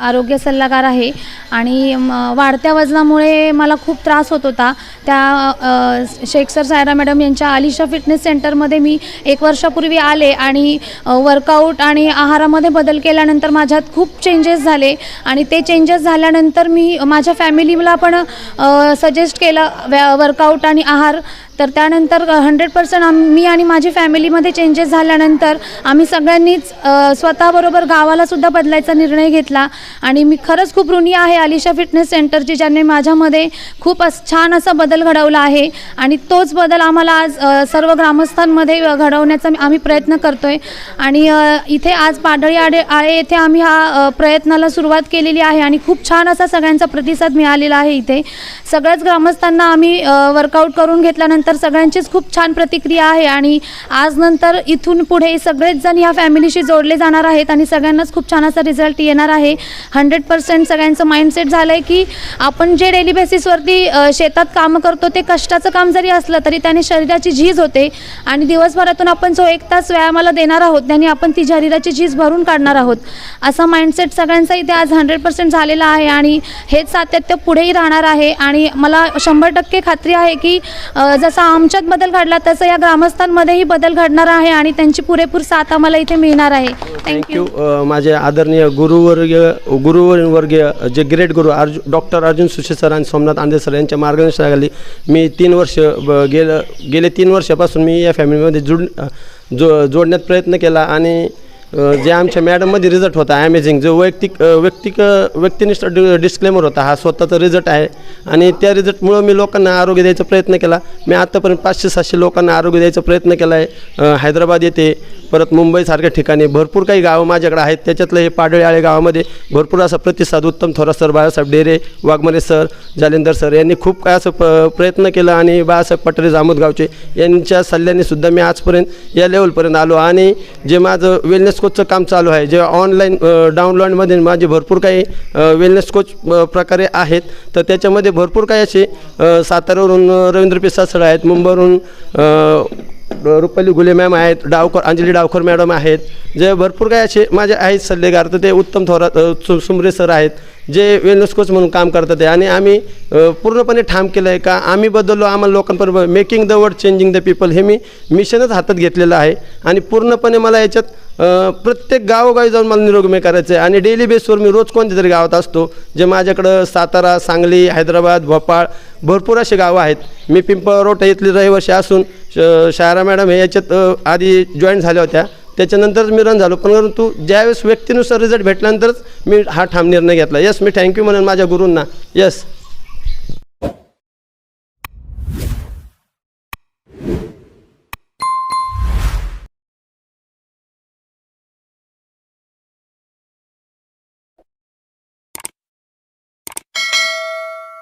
आरोग्य सल्लागार आहे. आणि वाढत्या वजनामुळे मला खूप त्रास होत होता. त्या शेखसर शेख सर सायरा मॅडम यांच्या आलिशा फिटनेस सेंटरमध्ये मी एक वर्षापूर्वी आले आणि वर्कआउट आणि आहारामध्ये बदल केल्यानंतर माझ्यात खूप चेंजेस झाले. आणि ते चेंजेस झाल्यानंतर मी माझ्या फॅमिलीला पण सजेस्ट केलं व्या वर्कआउट आणि आहार तर त्यानंतर हंड्रेड पर्सेंट आम मी आणि माझी फॅमिलीमध्ये चेंजेस झाल्यानंतर आम्ही सगळ्यांनीच स्वतःबरोबर गावालासुद्धा बदलायचा निर्णय घेतला. आणि मी खरंच खूप ऋणी आहे. आलिशा फिटनेस सेंटरची ज्यांनी माझ्यामध्ये खूप अस छान असा बदल घडवला आहे. आणि तोच बदल आम्हाला आज सर्व ग्रामस्थांमध्ये घडवण्याचा आम्ही प्रयत्न करतो आहे आणि इथे आज पाडळी आडे आळे येथे आम्ही हा प्रयत्नाला सुरुवात केलेली आहे. आणि खूप छान असा सगळ्यांचा प्रतिसाद मिळालेला आहे इथे. सगळ्याच ग्रामस्थांना आम्ही वर्कआउट करून घेतल्यानंतर तर सगळ्यांचीच खूप छान प्रतिक्रिया आहे आणि आज नंतर इथून पुढे सगळेच जण ह्या फॅमिलीशी जोडले जाणार आहेत आणि सगळ्यांनाच खूप छान असा रिझल्ट येणार आहे. हंड्रेड पर्सेंट सगळ्यांचं माइंडसेट झालं आहे की आपण जे डेली बेसिसवरती शेतात कामं करतो ते कष्टाचं काम जरी असलं तरी त्याने शरीराची झीज होते आणि दिवसभरातून आपण जो एक तास व्यायामाला देणार आहोत त्याने आपण ती शरीराची झीज भरून काढणार आहोत. असा माइंडसेट सगळ्यांचा इथे आज हंड्रेड पर्सेंट झालेला आहे आणि हेच सातत्य पुढेही राहणार आहे आणि मला शंभर टक्के खात्री आहे की जसं जसा आमच्यात बदल घडला तसं या ग्रामस्थांमध्येही बदल घडणार आहे आणि त्यांची पुरेपूर साथ आम्हाला इथे मिळणार आहे. थँक्यू माझे आदरणीय गुरुवर्गीय गुरुवर्गीय जे ग्रेट गुरु अर्जु डॉक्टर अर्जुन सुशे सर आणि सोमनाथ आंदे सर यांच्या मार्गदर्शनाखाली मी तीन वर्ष गेलं गेले तीन वर्षापासून मी या फॅमिलीमध्ये जुड जो जोडण्यात प्रयत्न केला आणि जे आमच्या मॅडममध्ये रिझल्ट होता ॲमेझिंग जो वैयक्तिक वैयक्तिक व्यक्तिक व्यक्तिनिष्ठ डि डिस्क्लेमर होता हा स्वतःचा रिझल्ट आहे. आणि त्या रिझल्टमुळं मी लोकांना आरोग्य द्यायचा प्रयत्न केला. मी आत्तापर्यंत पाचशे सातशे लोकांना आरोग्य द्यायचा प्रयत्न केला आहे हैदराबाद येथे परत मुंबईसारख्या ठिकाणी भरपूर काही गावं माझ्याकडे आहेत. त्याच्यातलं हे पाडळी आळे गावामध्ये भरपूर असा प्रतिसाद Uttam Thorat sir Balasaheb Dere Waghmare sir Jalindar sir यांनी खूप काय असं प प्रयत्न केला आणि बाळासाहेब पटरे जामोदगावचे यांच्या सल्ल्याने सुद्धा मी आजपर्यंत या लेवलपर्यंत आलो. आणि जे माझं वेलनेस कोचचं काम चालू आहे जे ऑनलाईन डाउनलोडमध्ये माझे भरपूर काही वेलनेस कोच प्रकारे आहेत तर त्याच्यामध्ये भरपूर काही असे साताऱ्यावरून रवींद्र पिसासळ आहेत मुंबईवरून रुपाली गुले मॅम आहेत डावकर अंजली डावकर मॅडम आहेत. जे भरपूर काही असे माझे आहेत सल्लेगार तर ते उत्तम थोरात सु सुमरे सर आहेत. जे वेलनेस कोच म्हणून काम करतात आहे आणि आम्ही पूर्णपणे ठाम केलं आहे का? आम्ही बदललो आम्हाला लोकांपर्यंत making the world changing the people हे मी मिशनच हातात घेतलेलं आहे. आणि पूर्णपणे मला याच्यात प्रत्येक गावोगावी जाऊन मला निरोगमय करायचं आहे आणि डेली बेसवर मी रोज कोणत्या तरी गावात असतो जे माझ्याकडं सातारा सांगली हैदराबाद भोपाळ भरपूर असे गावं आहेत. मी पिंपळरोटा इथली रहिवाशी असून श शायरा मॅडम हे याच्यात आधी जॉईन झाल्या होत्या. त्याच्यानंतरच मी रन झालो. पण परंतु ज्यावेळेस व्यक्तीनुसार रिझल्ट भेटल्यानंतरच मी हा ठाम निर्णय घेतला. यस मी थँक्यू म्हणून माझ्या गुरूंना. यस